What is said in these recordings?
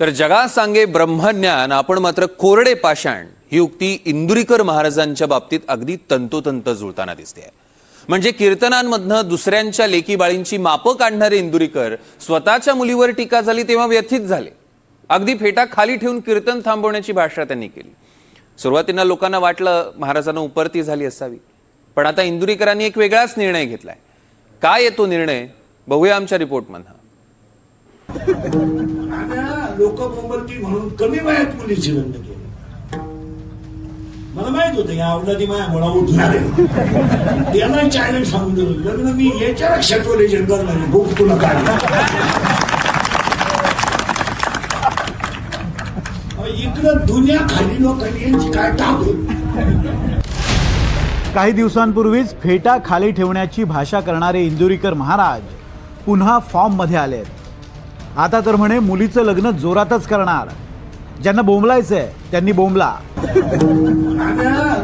तर जगा सांगे ब्रह्मज्ञान आपण मात्र कोरडे पाषाण. ही उक्ती इंदुरीकर महाराजांच्या बाबतीत अगदी तंतोतंत जुळताना दिसते. म्हणजे कीर्तनांमधनं दुसऱ्यांच्या लेकीबाळींची मापं काढणारे इंदुरीकर स्वतःच्या मुलीवर टीका झाली तेव्हा व्यथित झाले. अगदी फेटा खाली ठेवून कीर्तन थांबवण्याची भाषा त्यांनी केली. सुरुवातीला लोकांना वाटलं महाराजांना उपरती झाली असावी. पण आता इंदुरीकरांनी एक वेगळाच निर्णय घेतलाय. काय येतो निर्णय? बघूया आमच्या रिपोर्टमधनं. मोबलती म्हणून कमी वयात मुलीची लग्न केली. मला माहीत होतं या अवलादी माया मुळा उठणार आहे. त्याला चॅलेंज सांगून दिलं. लग्न मी याच्या क्षटोले जंगल नाही. भूक तुला काढला इकडं दुनिया खाली लोकांनी यांची काय टाक काही दिवसांपूर्वीच फेटा खाली ठेवण्याची भाषा करणारे इंदुरीकर महाराज पुन्हा फॉर्ममध्ये आहेत आता तर म्हणे मुलीचं लग्न जोरातच करणार. ज्यांना बोंबलायचंय त्यांनी बोंबला.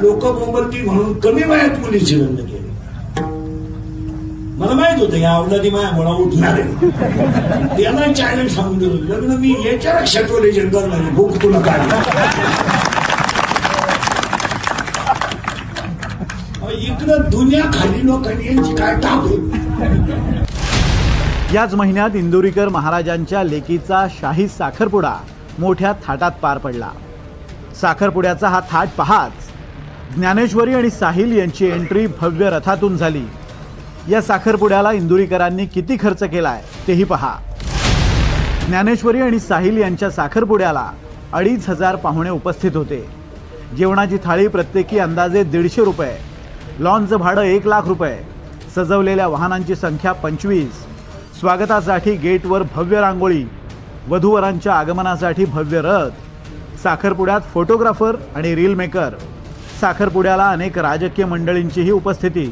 लोक बोंबलती म्हणून कमी वयात मुलीचे लग्न केले. मला माहीत होतं या अवलादी माया मुळा उठणार आहे. त्याला चॅलेंज सांगून दिलं लग्न मी याच्या लक्षात क्षटोले जंगल नाही भूक तुला काय इकडं दुनिया खाली लोकांनी यांची काय टाक आहे? याच महिन्यात इंदुरीकर महाराजांच्या लेकीचा शाही साखरपुडा मोठ्या थाटात पार पडला. साखरपुड्याचा हा थाट पहाच. ज्ञानेश्वरी आणि साहिल यांची एंट्री भव्य रथातून झाली. या साखरपुड्याला इंदुरीकरांनी किती खर्च केलाय तेही पहा. ज्ञानेश्वरी आणि साहिल यांच्या साखरपुड्याला अडीच हजार पाहुणे उपस्थित होते. जेवणाची थाळी प्रत्येकी अंदाजे दीडशे रुपये लॉनचं भाडं एक लाख रुपये सजवलेल्या वाहनांची संख्या पंचवीस स्वागतासाठी गेटवर भव्य रांगोळी वधूवरांच्या आगमनासाठी भव्य रथ साखरपुड्यात फोटोग्राफर आणि रील मेकर साखरपुड्याला अनेक राजकीय मंडळींचीही उपस्थिती.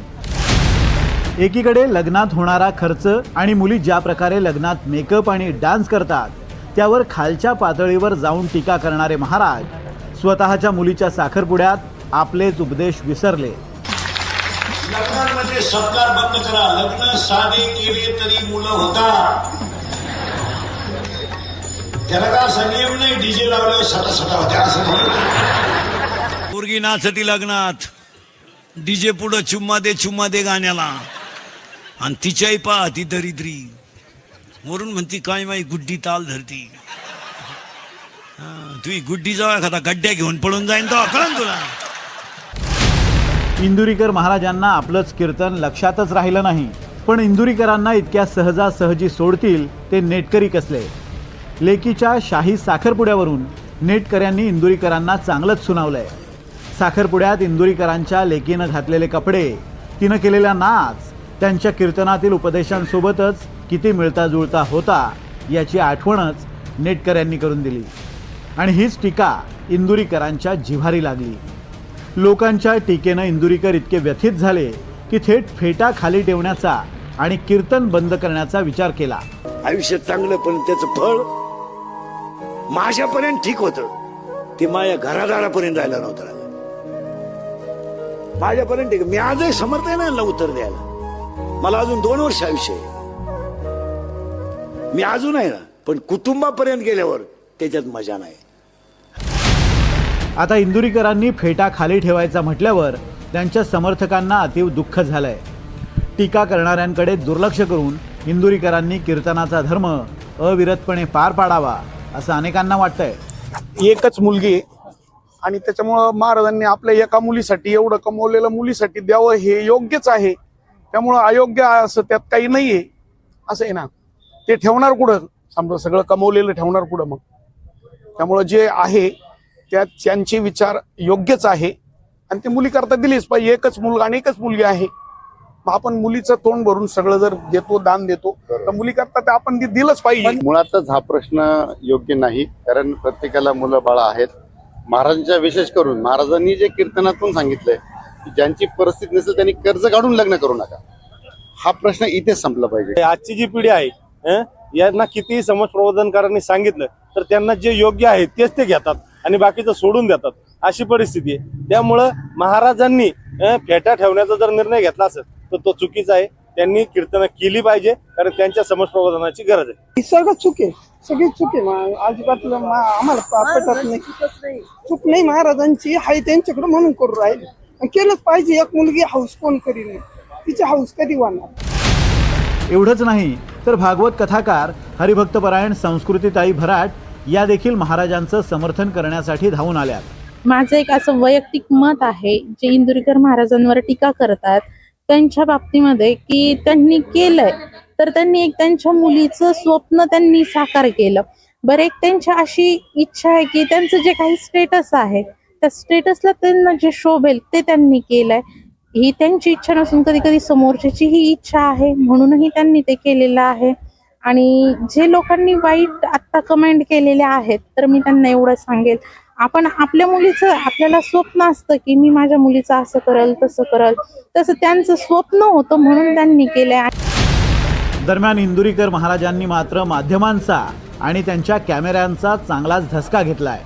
एकीकडे लग्नात होणारा खर्च आणि मुली ज्या प्रकारे लग्नात मेकअप आणि डान्स करतात त्यावर खालच्या पातळीवर जाऊन टीका करणारे महाराज स्वतःच्या मुलीच्या साखरपुड्यात आपलेच उपदेश विसरले. लग्नांमध्ये सत्कार बंद करा. लग्न साधे केले तरी मुलं होतात. त्याला का असा नियम नाही? डीजे लावल्यावर सटा सटा होत्या. असं नाही. पोरगी नाचती लग्नात. डीजे पुढं चुम्मा दे चुम्मा दे गाण्याला. आणि तिच्याही पहा ती दरिद्री. वरून म्हणती काय माई गुड्डी ताल धरती. हा, तुही गुड्डी जाऊ एखादा गड्ड्या घेऊन पळून जाईन तो कळन तुला. इंदुरीकर महाराजांना आपलंच कीर्तन लक्षातच राहिलं नाही. पण इंदुरीकरांना इतक्या सहजासहजी सोडतील ते नेटकरी कसले? लेकीच्या शाही साखरपुड्यावरून नेटकऱ्यांनी इंदुरीकरांना चांगलंच सुनावलंय. साखरपुड्यात इंदुरीकरांच्या लेकीनं घातलेले कपडे तिनं केलेला नाच त्यांच्या कीर्तनातील उपदेशांसोबतच किती मिळता जुळता होता याची आठवणच नेटकऱ्यांनी करून दिली. आणि हीच टीका इंदुरीकरांच्या जिव्हारी लागली. लोकांच्या टीकेनं इंदुरीकर इतके व्यथित झाले की थेट फेटा खाली ठेवण्याचा आणि कीर्तन बंद करण्याचा विचार केला. आयुष्य चांगलं पण त्याचं फळ माझ्यापर्यंत ठीक होतं. ते माझ्या घरादारापर्यंत राहिलं नव्हतं माझ्यापर्यंत ठीक. मी आजही समर्थ आहे ना उत्तर द्यायला. मला अजून दोन वर्ष आयुष्य आहे. मी अजून आहे ना पण कुटुंबापर्यंत गेल्यावर त्याच्यात मजा नाही. आता इंदुरीकरांनी फेटा खाली ठेवायचा म्हटल्यावर त्यांच्या समर्थकांना अतीव दुःख झालं आहे टीका करणाऱ्यांकडे दुर्लक्ष करून इंदुरीकरांनी कीर्तनाचा धर्म अविरतपणे पार पाडावा असं अनेकांना वाटतंय. एकच मुलगी आणि त्याच्यामुळं महाराजांनी आपल्या एका मुलीसाठी एवढं कमवलेलं मुलीसाठी द्यावं हे योग्यच आहे. त्यामुळं अयोग्य असं त्यात काही नाहीये. असं आहे ना. ते ठेवणार कुठं? समजा सगळं कमवलेलं ठेवणार कुठं मग? त्यामुळं जे आहे त्यात त्यांचे विचार योग्यच आहे. आणि ते मुली करता दिलीच पाहिजे. एकच मुलगा आणि एकच मुलगी आहे. मग आपण मुलीचं तोंड भरून सगळं जर देतो दान देतो तर मुली करता ते आपण ते दिलंच पाहिजे. मुळातच हा प्रश्न योग्य नाही कारण प्रत्येकाला मुलं बाळा आहेत. महाराजांच्या विशेष करून महाराजांनी जे कीर्तनातून सांगितलंय की ज्यांची परिस्थिती नसेल त्यांनी कर्ज काढून लग्न करू नका. हा प्रश्न इथेच संपला पाहिजे. आजची जी पिढी आहे यांना कितीही समाज प्रबोधनकारांनी सांगितलं तर त्यांना जे योग्य आहे तेच ते घेतात. आणि बाकीचं सोडून देतात. अशी परिस्थिती आहे. त्यामुळं महाराजांनी फेटा ठेवण्याचा जर निर्णय घेतला असेल तर तो चुकीचा आहे. त्यांनी कीर्तनं केली पाहिजे कारण त्यांच्या समाज प्रबोधनाची गरज आहे. ही सगळं चूक आहे. सगळी चूक आहे. मा- अजिबात आम्हाला पटत नाही. चूक नाही महाराजांची हाय त्यांच्याकडे म्हणून करू राहिले. आणि केलंच पाहिजे. एक मुलगी हाऊस कोण करीन तिची हाऊस कधी वाढणार? एवढंच नाही तर भागवत कथाकार हरिभक्तपरायण संस्कृतीताई भराट या देखील महाराजांचं समर्थन करण्यासाठी धावून आल्या माझं एक असं वैयक्तिक मत आहे जे इंदुरीकर महाराजांवर टीका करतात त्यांच्या बाबतीमध्ये की त्यांनी केलंय तर त्यांनी एक त्यांच्या मुलीचं स्वप्न त्यांनी साकार केलं. बरं एक त्यांची अशी इच्छा आहे की त्यांचं जे काही स्टेटस आहे त्या स्टेटसला त्यांना जे शोभेल ते त्यांनी केलंय. ही त्यांची इच्छा नसून कधी कधी समोरच्याची ही इच्छा आहे म्हणूनही त्यांनी ते केलेलं आहे. आणि जे लोकांनी वाईट आत्ता कमेंट केलेल्या आहेत तर मी त्यांना एवढं सांगेल. आपण आपल्या मुलीचं आपल्याला स्वप्न असतं की मी माझ्या मुलीचं असं करल तसं करल. तसं त्यांचं स्वप्न होतं म्हणून त्यांनी केलंय. दरम्यान इंदुरीकर महाराजांनी मात्र माध्यमांचा आणि त्यांच्या कॅमेऱ्यांचा चांगलाच धसका घेतलाय.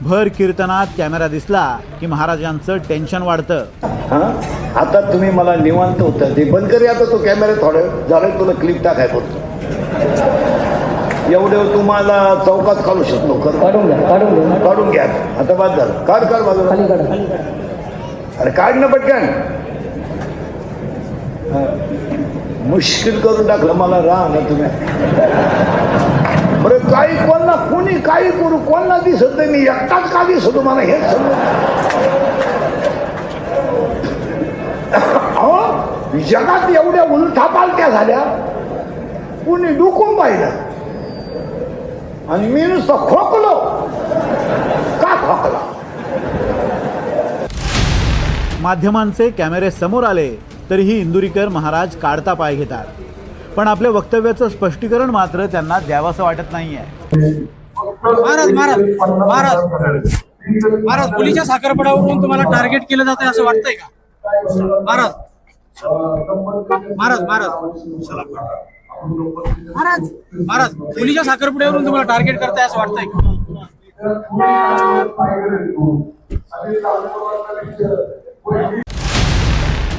भर कीर्तनात कॅमेरा दिसला की महाराजांचं टेन्शन वाढतं. हा? आता तुम्ही मला निवांत होता ते बंद करी आता तो कॅमेरा थोडं. झालं तुला क्लिप टाकाय बोलतो एवढे तुम्हाला चौकात काढू शकतो. काढून घ्या काढून घ्या. काढून घ्या. आता बाद झालं. काढ काढ बाजूला. अरे काढ ना पटकन. मुश्किल करून टाकलं मला राह ना तुम्ही. बरं काही कोणला कोणी काही करू कोणला दिसत नाही मी एकटाच का दिसतो मला हेच जगात एवढ्या उलथापालत्या झाल्या कुणी डुकून पाहिलं. आणि मी नुसतं खोकलो. का खोकला? माध्यमांचे कॅमेरे समोर आले तरीही इंदुरीकर महाराज काढता पाय घेतात. पण आपल्या वक्तव्याचं स्पष्टीकरण मात्र त्यांना द्यावंसं वाटत नाहीये. महाराज महाराज महाराज महाराज मुलीच्या साखरपडावरून तुम्हाला टार्गेट केलं जातंय असं वाटतंय का? महाराज महाराज महाराज. महाराज महाराज मुलीच्या साखरपुड्यावरून तुम्हाला टार्गेट करताय असं वाटतंय का?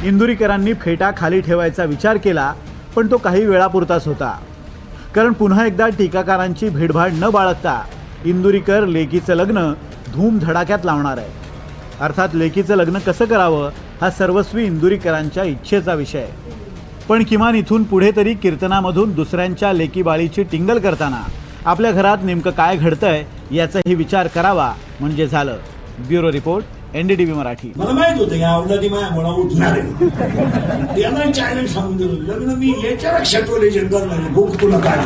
इंदुरीकरांनी फेटा खाली ठेवायचा विचार केला पण तो काही वेळापुरताच होता. कारण पुन्हा एकदा टीकाकारांची भीडभाड न बाळगता इंदुरीकर लेकीचं लग्न धूमधडाक्यात लावणार आहे अर्थात लेकीचं लग्न कसं करावं हा सर्वस्वी इंदुरीकरांच्या इच्छेचा विषय आहे. पण किमान इथून पुढे तरी कीर्तनामधून दुसऱ्यांच्या लेकीबाळीची टिंगल करताना आपल्या घरात नेमकं काय घडतंय याचाही विचार करावा म्हणजे झालं. Bureau report NDTV Marathi. मला माहीत होतं या अवलादी माया मला उठणार आहे. त्यांना चॅलेंज सांगून दिलं. लग्न मी याच्या लक्षात ठेवले जंगल नाही भूक तुला काढ